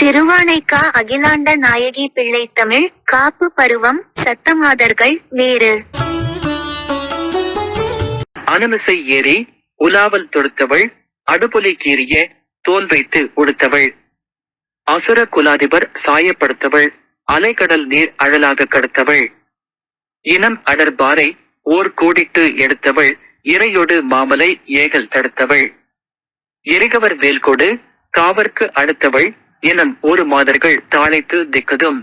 திருவானைக்கா அகிலாண்ட நாயகி பிள்ளை தமிழ் காப்பு பருவம் சத்தமாதர்கள் வேறு. அனமிசை ஏறி உலாவல் தொடுத்தவள் அடுபொலி கீறிய தோல் வைத்து உடுத்தவள். அசுர குலாதிபர் சாயப்படுத்தவள் அலைக்கடல் நீர் அழலாக கடுத்தவள். இனம் அடர்பாரை ஓர் கூடிட்டு எடுத்தவள் இறையொடு மாமலை ஏகல் தடுத்தவள். எரிகவர் வேல்கொடு காவர்க்கு அடுத்தவள் எனும் ஒரு மாதர்கள் தாளைத்து திக்குதும்.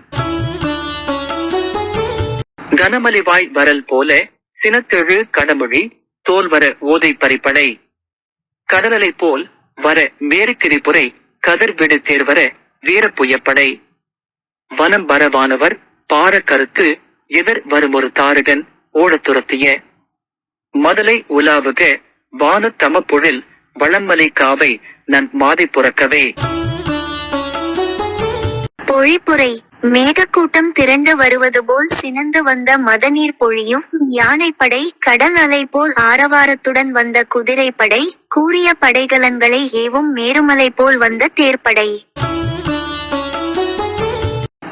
கனமலிவாய் வரல் போல சினத்தெழு கனமொழி தோல்வர ஓதை பறிப்படை கடலலை போல் வர மேறு திரிபுரை கதிர்விடு தேர்வர வீரப்புயப்படை வனம் வரவானவர் பார கருத்து எதிர் வருமொரு தாரகன் ஓடத் துரத்திய. மதலை உலாவுக வான தமப்புழில் வளம்மலை காவை நன் மாதை புறக்கவே. பொழிப்புரை மேகக்கூட்டம் திரண்டு வருவது போல் சினந்து வந்த மதநீர் பொழியும் யானைப்படை கடல் அலை போல் ஆரவாரத்துடன் வந்த குதிரைப்படை கூறிய படைகலன்களை ஏவும் மேருமலை போல் வந்த தேர்ப்படை.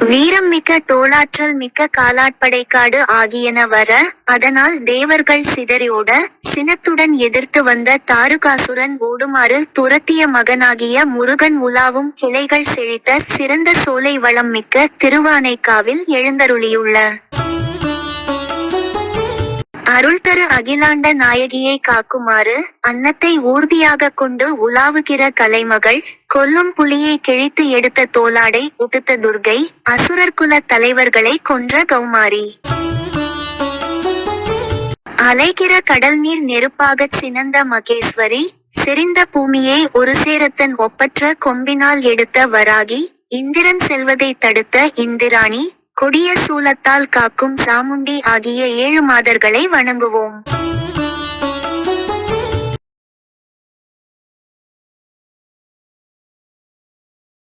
வீரம் மிக்க தோளாற்றல் மிக்க காலாட்படைக்காடு ஆகியன வர அதனால் தேவர்கள் சிதறியோட சினத்துடன் எதிர்த்து வந்த தாருகாசுரன் ஓடுமாறு துரத்திய மகனாகிய முருகன் உலாவும் கிளைகள் செழித்த சிறந்த சோலை வளம் மிக்க திருவானைக்காவில் எழுந்தருளியுள்ள. அருள்தரு அகிலாண்ட நாயகியை காக்குமாறு அன்னத்தை ஊர்தியாக கொண்டு உலாவுகிற கலைமகள் கொல்லும் புலியை கிழித்து எடுத்த தோலாடை உடுத்த துர்கை அசுரர் குல தலைவர்களை கொன்ற கௌமாரி. அலைகிற கடல் நீர் நெருப்பாகச் சினந்த மகேஸ்வரி செறிந்த பூமியை ஒரு சேரத்தன் ஒப்பற்ற கொம்பினால் எடுத்த வராகி இந்திரன் செல்வதை தடுத்த இந்திராணி கொடிய சூலத்தால் காக்கும் சாமுண்டி ஆகிய ஏழு மாதர்களை வணங்குவோம்.